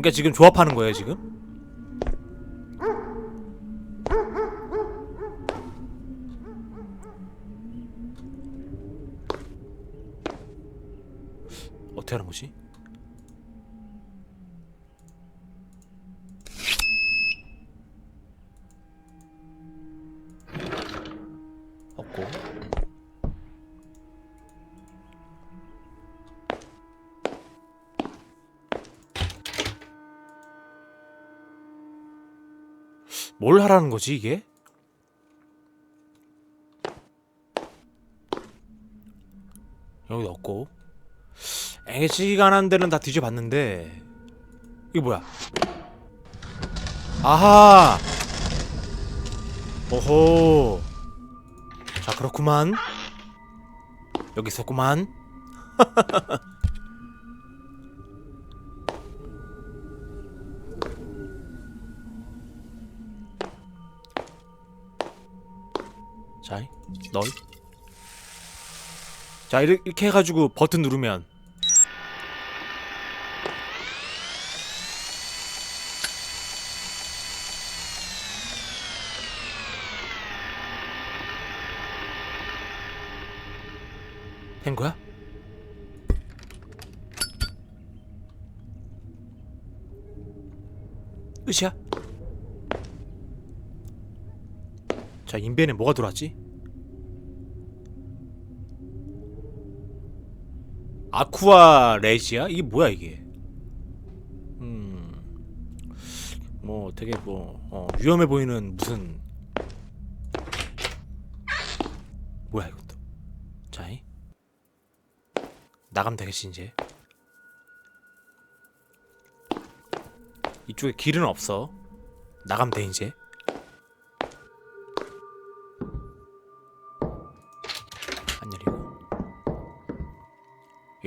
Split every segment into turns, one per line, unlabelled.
그러니까 지금 조합하는 거예요 지금? 어떻게 하는 거지? 뭘 하라는 거지 이게? 여기 없고 애지간한 데는 다 뒤져봤는데 이게 뭐야? 아하! 오호! 자 그렇구만 여기 있었구만 자 널. 자 이렇게, 해가지고 버튼 누르면 된 거야? 끝이야? 자 인벤에 뭐가 들어왔지? 아쿠아 레지야? 이게 뭐야 이게? 음 뭐 되게 뭐 어, 위험해 보이는 무슨 뭐야 이것도 자이 나가면 되겠지 이제 이쪽에 길은 없어 나가면 돼 이제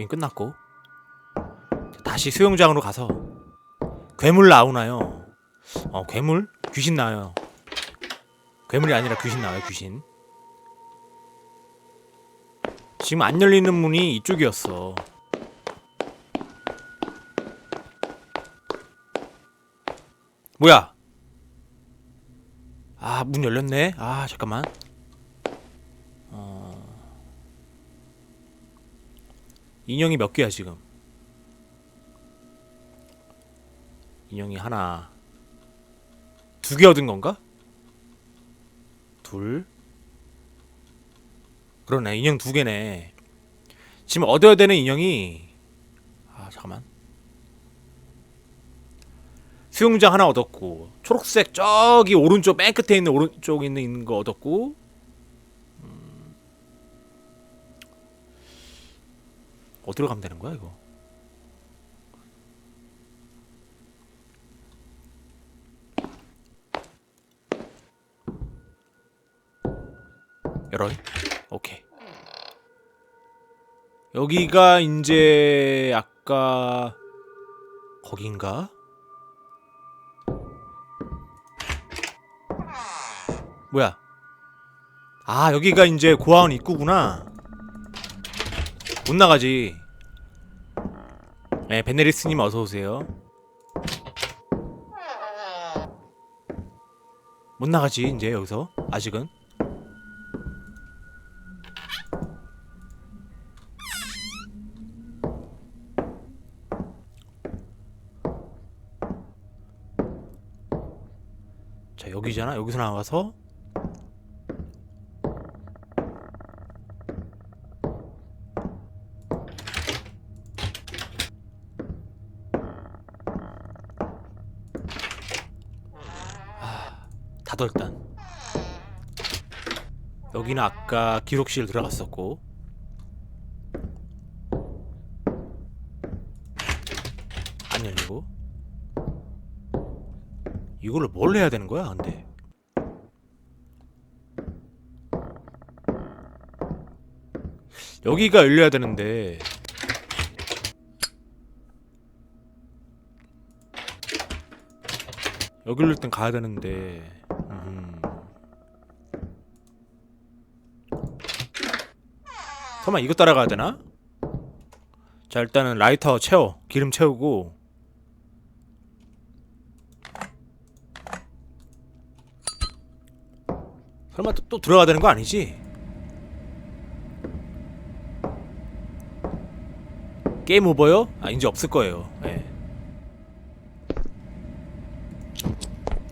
여긴 끝났고 다시 수영장으로 가서 괴물 나오나요? 어 괴물? 귀신 나와요. 괴물이 아니라 귀신 나와요 귀신. 지금 안 열리는 문이 이쪽이었어. 뭐야? 아 문 열렸네? 아 잠깐만 인형이 몇 개야 지금? 인형이 하나 두 개 얻은 건가? 둘? 그러네 인형 두 개네. 지금 얻어야 되는 인형이 아 잠깐만. 수영장 하나 얻었고 초록색 저기 오른쪽 맨 끝에 있는 오른쪽에 있는, 있는 거 얻었고 어디로 가면 되는 거야 이거 열어 오케이 여기가 이제 아까 거긴가? 뭐야? 아 여기가 이제 고아원 입구구나. 못 나가지. 네 베네리스님 어서 오세요. 못 나가지 이제 여기서 아직은. 자 여기잖아 여기서 나와서 닫아 일단 여기는 아까 기록실 들어갔었고. 안 열리고. 이걸로 뭘 해야 되는 거야 근데? 여기가 열려야 되는데. 여기로 일단 가야 되는데 잠깐만 이거 따라가야 되나? 자 일단은 라이터 채워 기름 채우고 설마 또, 또 들어가야 되는 거 아니지? 게임 오버요? 아 이제 없을 거예요 네.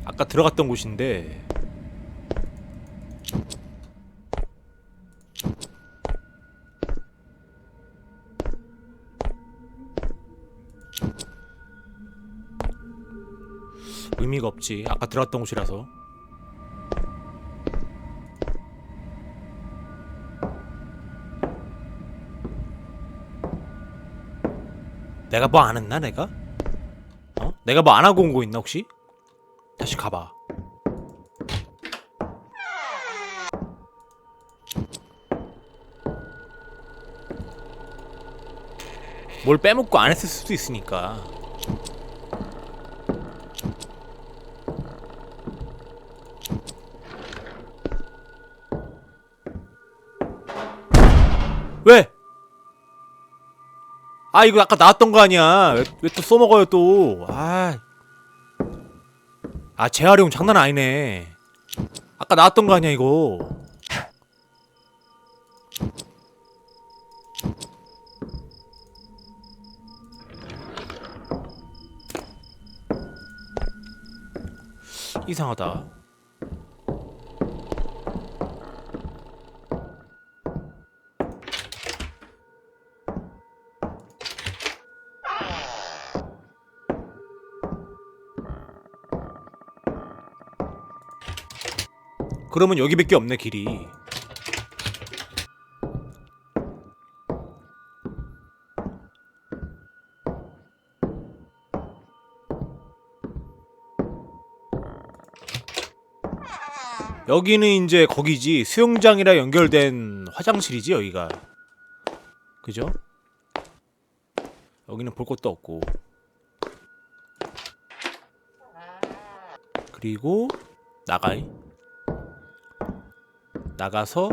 아까 들어갔던 곳인데 없지. 아까 들어갔던 곳이라서. 내가 뭐 안 했나 내가? 어? 내가 뭐 안 하고 온 거 있나 혹시? 다시 가봐. 뭘 빼먹고 안 했을 수도 있으니까. 아 이거 아까 나왔던 거 아니야. 왜 또 써먹어요 또아 아 재활용 장난 아니네. 아까 나왔던 거 아니야 이거. 이상하다 그러면 여기밖에 없네 길이. 여기는 이제 거기지. 수영장이랑 연결된 화장실이지 여기가. 그죠? 여기는 볼 것도 없고. 그리고 나가이 나가서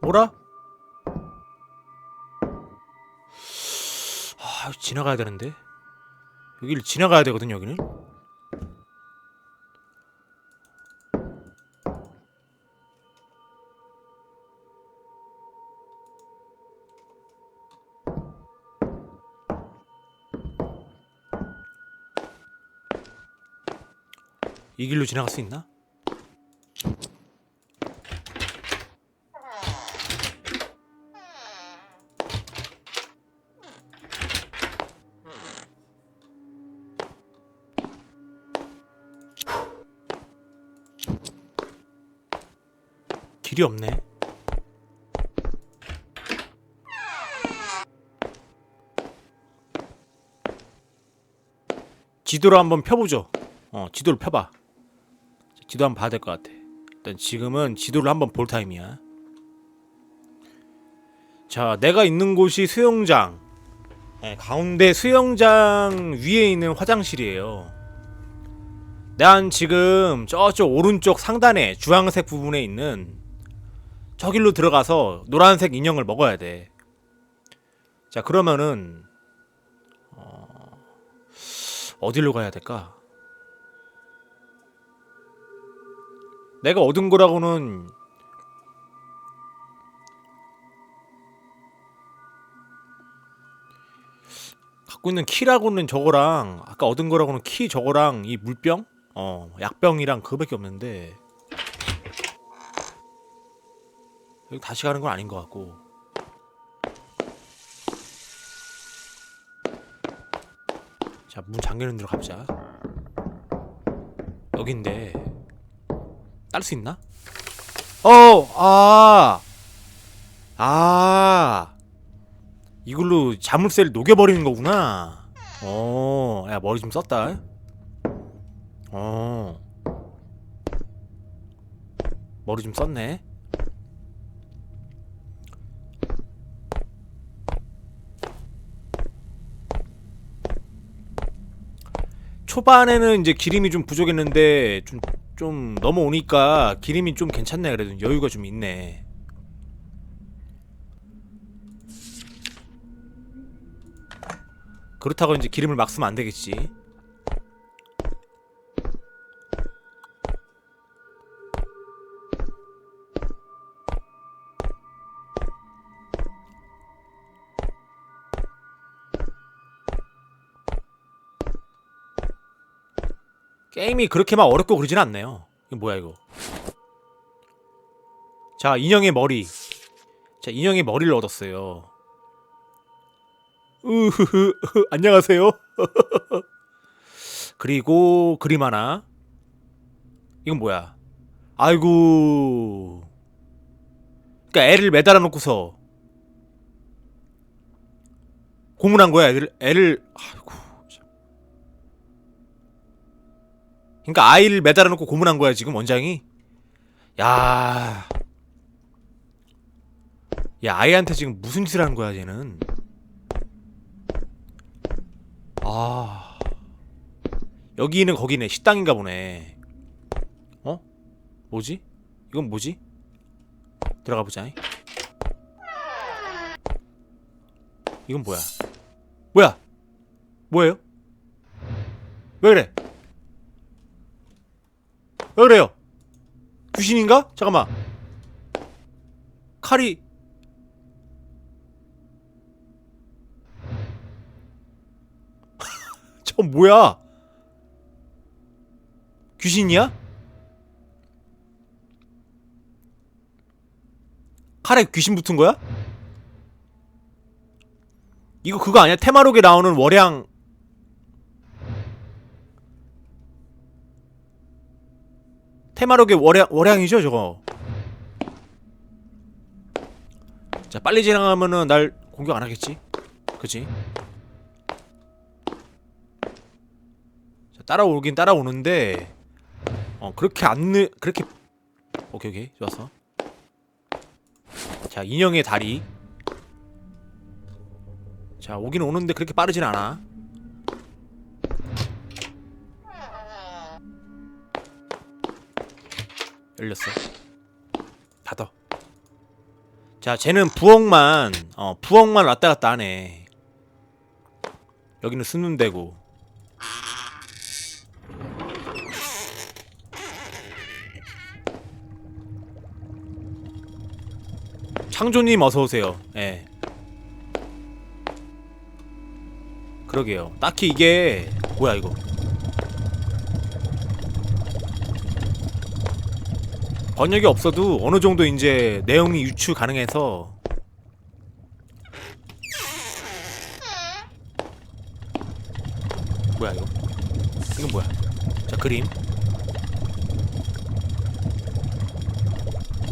뭐라? 아 지나가야 되는데 여기를 지나가야 되거든 여기는 이 길로 지나갈 수 있나? 길이 없네. 지도를 한번 펴보죠. 어, 지도를 펴봐. 지도 한번 봐야 될 것 같아. 일단 지금은 지도를 한번 볼 타임이야. 자, 내가 있는 곳이 수영장. 네, 가운데 수영장 위에 있는 화장실이에요. 난 지금 저쪽 오른쪽 상단에 주황색 부분에 있는 저 길로 들어가서 노란색 인형을 먹어야 돼. 자, 그러면은 어... 어디로 가야 될까? 내가 얻은 거라고는 갖고 있는 키라고는 저거랑 아까 얻은 거라고는 키 저거랑 이 물병 어 약병이랑 그거밖에 없는데 여기 다시 가는 건 아닌 것 같고 자 문 잠겨있는 데로 가보자 여긴데 딸 수 있나? 어, 아, 아, 이걸로 자물쇠를 녹여버리는 거구나. 어, 야 머리 좀 썼다. 어, 머리 좀 썼네. 초반에는 이제 기름이 좀 부족했는데 좀 좀 넘어오니까 기름이 좀 괜찮네. 그래도 여유가 좀 있네. 그렇다고 이제 기름을 막 쓰면 안 되겠지 게임이 그렇게 막 어렵고 그러진 않네요. 이거 뭐야 이거? 자 인형의 머리. 자 인형의 머리를 얻었어요. 으흐흐 안녕하세요. 그리고 그림 하나. 이건 뭐야? 아이고. 그러니까 애를 매달아 놓고서 고문한 거야 애를 애를 아이고. 그러니까 아이를 매달아 놓고 고문한 거야 지금 원장이. 야. 야 아이한테 지금 무슨 짓을 하는 거야 쟤는. 아. 여기는 거기네 식당인가 보네. 어? 뭐지? 이건 뭐지? 들어가 보자. 이건 뭐야? 뭐야? 뭐예요? 왜 그래? 왜 그래요? 귀신인가? 잠깐만. 칼이 저 뭐야? 귀신이야? 칼에 귀신 붙은 거야? 이거 그거 아니야? 테마록에 나오는 월양 테마록의 월양 월양이죠 저거. 자 빨리 진행하면은 날 공격 안 하겠지? 그치? 자, 따라오긴 따라오는데 어 그렇게 안 느, 그렇게 오케이 오케이 좋았어. 자 인형의 다리 자 오긴 오는데 그렇게 빠르진 않아 열렸어. 닫아. 자 쟤는 부엌만 어 부엌만 왔다 갔다 하네. 여기는 쓰는 데고. 창조님 어서 오세요. 예. 그러게요. 딱히 이게 뭐야 이거? 번역이 없어도 어느 정도 이제 내용이 유추 가능해서 뭐야 이거? 이건 뭐야? 자 그림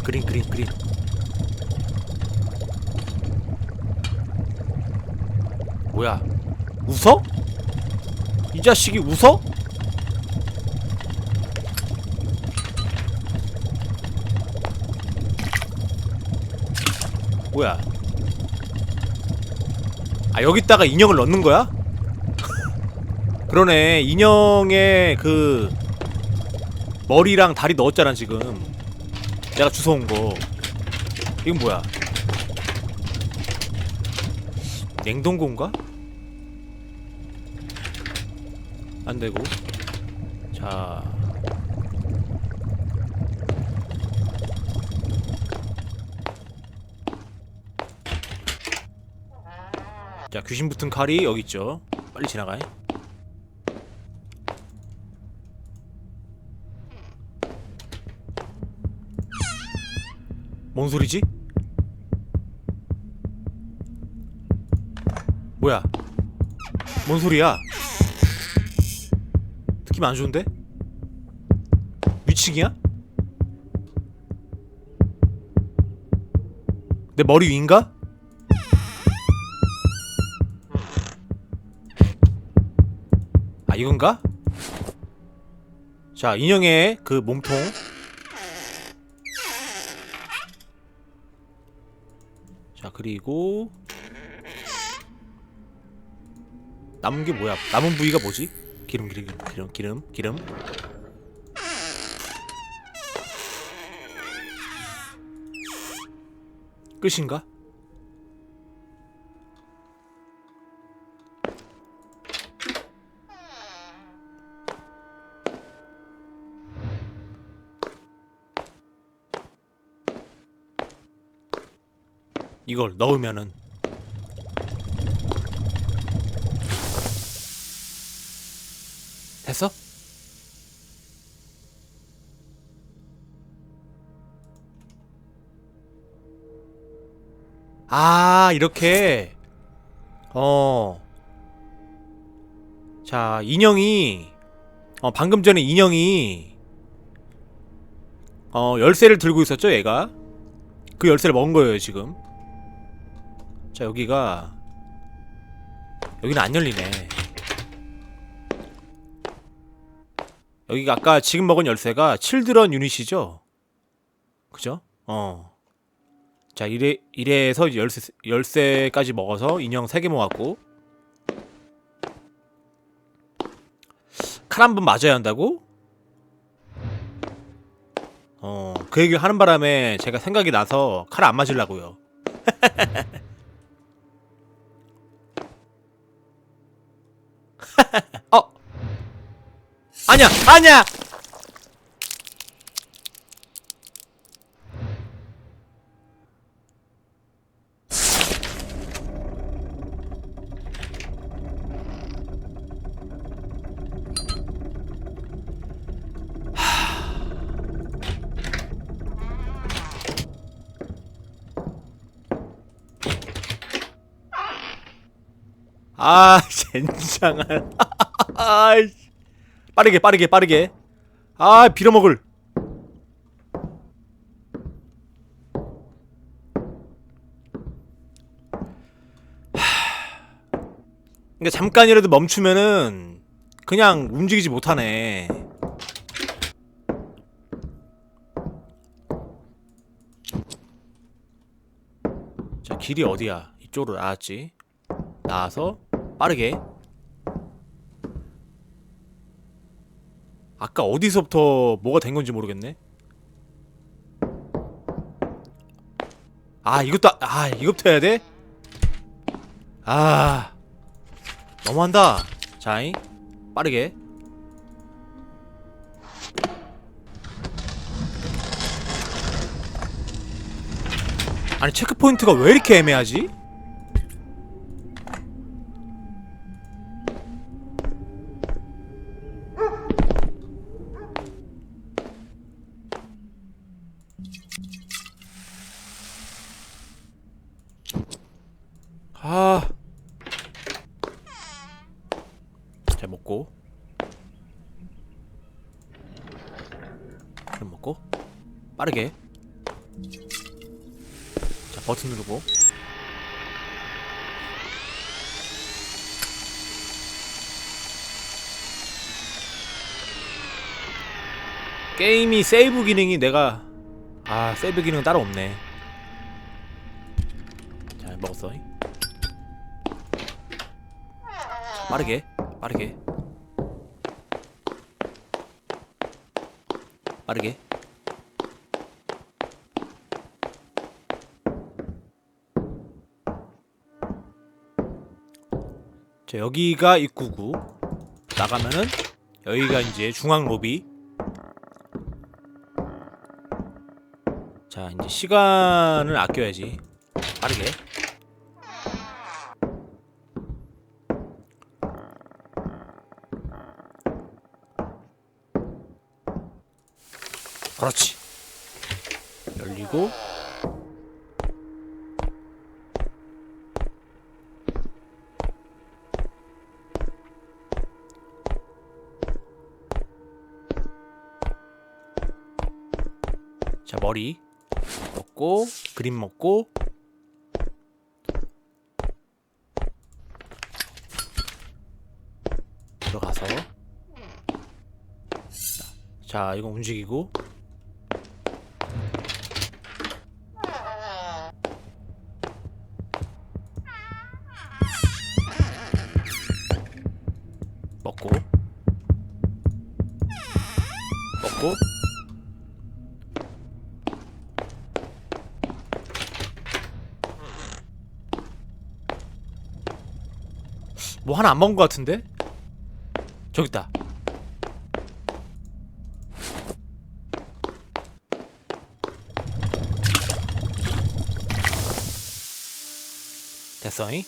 그림 그림 그림 뭐야? 웃어? 이 자식이 웃어? 뭐야? 아 여기다가 인형을 넣는 거야? 그러네 인형의 그 머리랑 다리 넣었잖아 지금 내가 주워온 거 이건 뭐야? 냉동고인가? 안 되고 자 자, 귀신 붙은 칼이 여기 있죠. 빨리 지나가. 뭔 소리지? 뭐야? 뭔 소리야? 느낌 안 좋은데? 위층이야? 내 머리 위인가? 이건가? 자 인형의 그 몸통 자 그리고 남은 게 뭐야? 남은 부위가 뭐지? 기름 기름 기름 기름 기름 끝인가? 이걸 넣으면은. 됐어? 아 이렇게. 어 자 인형이 어 방금 전에 인형이 어 열쇠를 들고 있었죠 얘가? 그 열쇠를 먹은 거예요 지금. 자 여기가 여기는 안 열리네 여기가 아까 지금 먹은 열쇠가 칠드런 유닛이죠 그죠? 어. 자, 이래, 이래서 열쇠, 열쇠까지 먹어서 인형 3개 모았고. 칼 한 번 맞아야 한다고? 어, 그 얘기를 하는 바람에 제가 생각이 나서 칼 안 맞으려고요. 어! 아니야! 아니야! 아, 젠장할. 아이씨. 빠르게, 빠르게, 빠르게. 아, 빌어먹을. 하. 그러니까 잠깐이라도 멈추면은 그냥 움직이지 못하네. 자, 길이 어디야? 이쪽으로 나왔지. 나와서 빠르게. 아까 어디서부터 뭐가 된 건지 모르겠네. 아 이것도 아- 아 이것부터 해야 돼? 아 너무한다. 자이 빠르게. 아니 체크포인트가 왜 이렇게 애매하지? 아. 잘 먹고. 좀 먹고. 빠르게. 자, 버튼 누르고. 게임이 세이브 기능이 내가 아 세이브 기능 따로 없네. 잘 먹었어. 자, 빠르게 빠르게. 빠르게. 자 여기가 입구고 나가면은 여기가 이제 중앙 로비 자 이제 시간을 아껴야지. 빠르게. 그렇지. 열리고. 자 머리 먹고 그림 먹고. 들어가서. 자 이거 움직이고 하나 안 먹은 것 같은데? 저기 있다. 됐어잉?